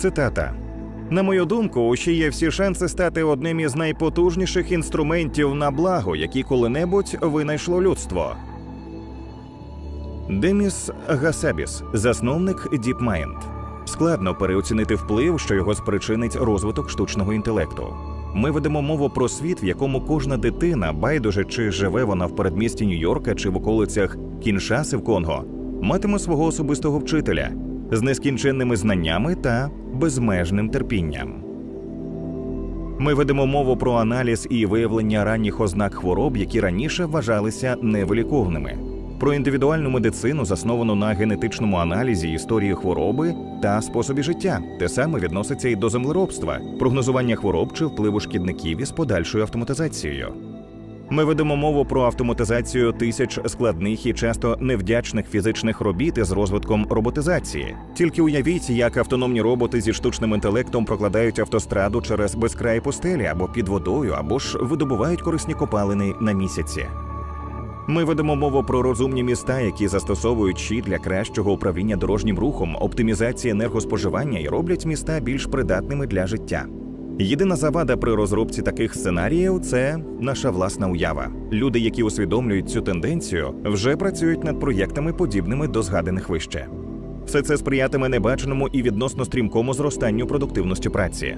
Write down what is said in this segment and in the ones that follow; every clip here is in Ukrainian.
Цитата. На мою думку, у Ші є всі шанси стати одним із найпотужніших інструментів на благо, які коли-небудь винайшло людство. Деміс Гасабіс, засновник DeepMind. Складно переоцінити вплив, що його спричинить розвиток штучного інтелекту. Ми ведемо мову про світ, в якому кожна дитина, байдуже чи живе вона в передмісті Нью-Йорка чи в околицях Кіншаси в Конго, матиме свого особистого вчителя з нескінченними знаннями та безмежним терпінням. Ми ведемо мову про аналіз і виявлення ранніх ознак хвороб, які раніше вважалися невиліковними, про індивідуальну медицину, засновану на генетичному аналізі історії хвороби та способі життя. Те саме відноситься і до землеробства, прогнозування хвороб чи впливу шкідників із подальшою автоматизацією. Ми ведемо мову про автоматизацію тисяч складних і часто невдячних фізичних робіт із розвитком роботизації. Тільки уявіть, як автономні роботи зі штучним інтелектом прокладають автостраду через безкраї пустелі або під водою, або ж видобувають корисні копалини на місяці. Ми ведемо мову про розумні міста, які застосовують щі для кращого управління дорожнім рухом, оптимізації енергоспоживання і роблять міста більш придатними для життя. Єдина завада при розробці таких сценаріїв це наша власна уява. Люди, які усвідомлюють цю тенденцію, вже працюють над проєктами, подібними до згаданих вище. Все це сприятиме небаченому і відносно стрімкому зростанню продуктивності праці.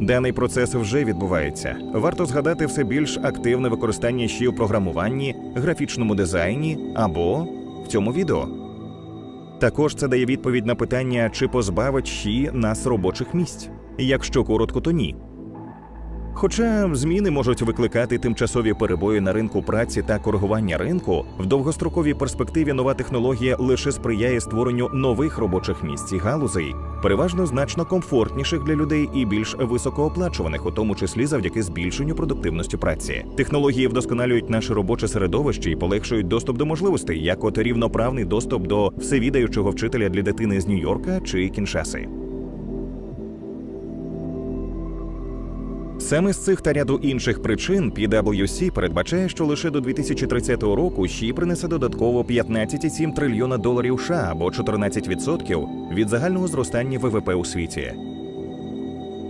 Даний процес вже відбувається. Варто згадати все більш активне використання щі у програмуванні, графічному дизайні або в цьому відео. Також це дає відповідь на питання, чи позбавить щі нас робочих місць. Якщо коротко, то ні. Хоча зміни можуть викликати тимчасові перебої на ринку праці та коригування ринку, в довгостроковій перспективі нова технологія лише сприяє створенню нових робочих місць і галузей, переважно значно комфортніших для людей і більш високооплачуваних, у тому числі завдяки збільшенню продуктивності праці. Технології вдосконалюють наше робоче середовище і полегшують доступ до можливостей, як от рівноправний доступ до всевідаючого вчителя для дитини з Нью-Йорка чи Кіншаси. Саме з цих та ряду інших причин PwC передбачає, що лише до 2030 року ЩІ принесе додатково 15,7 трильйона доларів США або 14% від загального зростання ВВП у світі.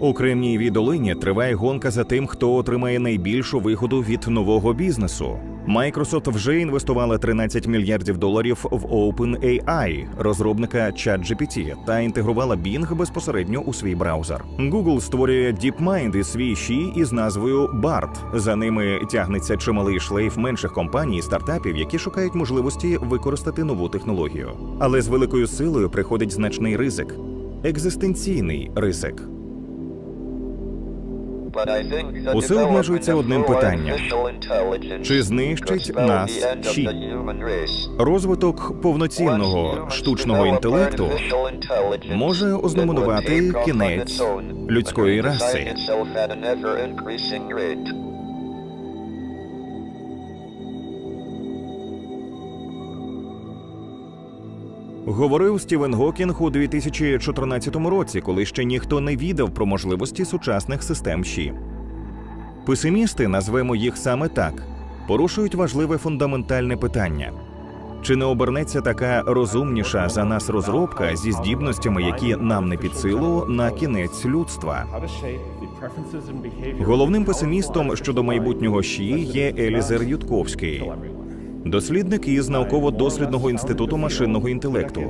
У Кремнієвій долині триває гонка за тим, хто отримає найбільшу вигоду від нового бізнесу. Microsoft вже інвестувала 13 мільярдів доларів в OpenAI, розробника ChatGPT, та інтегрувала Bing безпосередньо у свій браузер. Google створює DeepMind і свій щі із назвою BART. За ними тягнеться чималий шлейф менших компаній і стартапів, які шукають можливості використати нову технологію. Але з великою силою приходить значний ризик екзистенційний ризик. Усе обмежується одним питанням. Чи знищить нас щі? Розвиток повноцінного штучного інтелекту може ознаменувати кінець людської раси. Говорив Стівен Гокінг у 2014 році, коли ще ніхто не відав про можливості сучасних систем ЩІ. Песимісти, назвемо їх саме так, порушують важливе фундаментальне питання. Чи не обернеться така розумніша за нас розробка зі здібностями, які нам не під силу, на кінець людства? Головним песимістом щодо майбутнього ЩІ є Елізер Ютковський, дослідник із науково-дослідного інституту машинного інтелекту.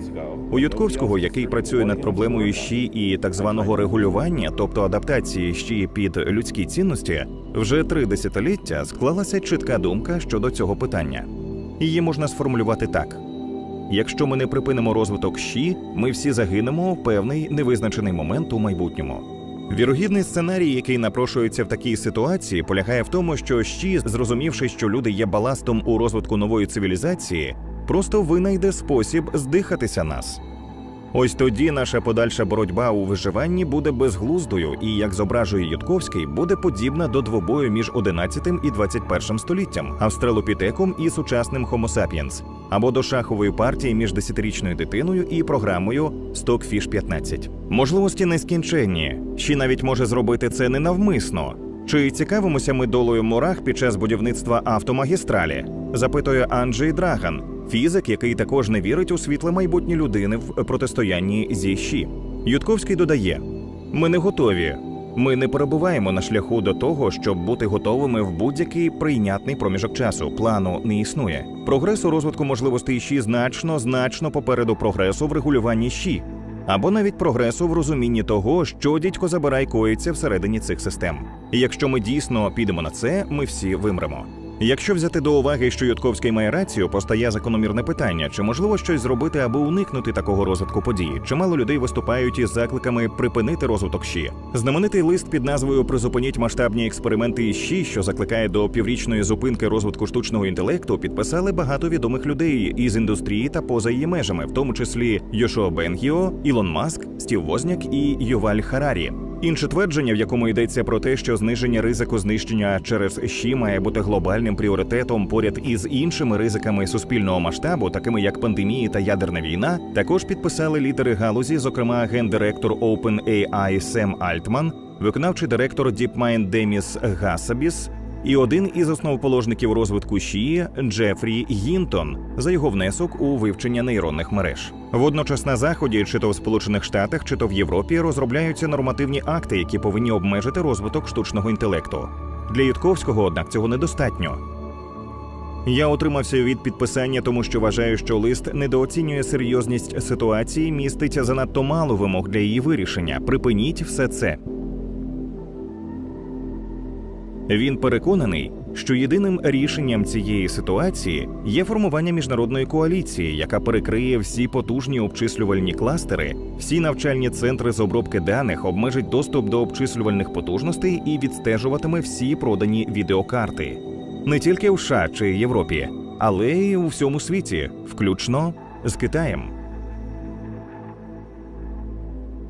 У Ютковського, який працює над проблемою щі і так званого регулювання, тобто адаптації щі під людські цінності, вже три десятиліття склалася чітка думка щодо цього питання. Її можна сформулювати так: якщо ми не припинимо розвиток щі, ми всі загинемо в певний невизначений момент у майбутньому. Вірогідний сценарій, який напрошується в такій ситуації, полягає в тому, що щі, зрозумівши, що люди є баластом у розвитку нової цивілізації, просто винайде спосіб здихатися нас. Ось тоді наша подальша боротьба у виживанні буде безглуздою і, як зображує Ютковський, буде подібна до двобою між 11 і 21 століттям, австралопітеком і сучасним Homo sapiens, або до шахової партії між десятирічною дитиною і програмою Stockfish 15. Можливості нескінченні. Ще навіть може зробити це ненавмисно. Чи цікавимося ми долою мурах під час будівництва автомагістралі? запитує Анджей Драган, фізик, який також не вірить у світле майбутнє людини в протистоянні зі щі. Ютковський додає: Ми не готові. Ми не перебуваємо на шляху до того, щоб бути готовими в будь-який прийнятний проміжок часу. Плану не існує. Прогрес у розвитку можливостей ШІ значно, значно попереду прогресу в регулюванні ЩІ. Або навіть прогресу в розумінні того, що дідько забирай коїться всередині цих систем. І якщо ми дійсно підемо на це, ми всі вимремо. Якщо взяти до уваги, що Ютковський має рацію, постає закономірне питання: чи можливо щось зробити, аби уникнути такого розвитку подій? Чимало людей виступають із закликами припинити розвиток ЩІ. Знаменитий лист під назвою Призупиніть масштабні експерименти із ЩІ, що закликає до піврічної зупинки розвитку штучного інтелекту, підписали багато відомих людей із індустрії та поза її межами, в тому числі Йошуа Бенгіо, Ілон Маск, Стів Возняк і Юваль Харарі. Інше твердження, в якому йдеться про те, що зниження ризику знищення через ЩІ має бути глобальним пріоритетом поряд із іншими ризиками суспільного масштабу, такими як пандемії та ядерна війна, також підписали лідери галузі, зокрема гендиректор OpenAI Сем Альтман, виконавчий директор DeepMind Деміс Гасабіс і один із основоположників розвитку ЩІ Джефрі Гінтон за його внесок у вивчення нейронних мереж. Водночас на заході, чи то в Сполучених Штатах, чи то в Європі, розробляються нормативні акти, які повинні обмежити розвиток штучного інтелекту. Для Ютковського, однак, цього недостатньо. Я утримався від підписання, тому що вважаю, що лист недооцінює серйозність ситуації, містить занадто мало вимог для її вирішення. Припиніть все це. Він переконаний, що єдиним рішенням цієї ситуації є формування міжнародної коаліції, яка перекриє всі потужні обчислювальні кластери, всі навчальні центри з обробки даних, обмежить доступ до обчислювальних потужностей і відстежуватиме всі продані відеокарти не тільки в США чи Європі, але й у всьому світі, включно з Китаєм.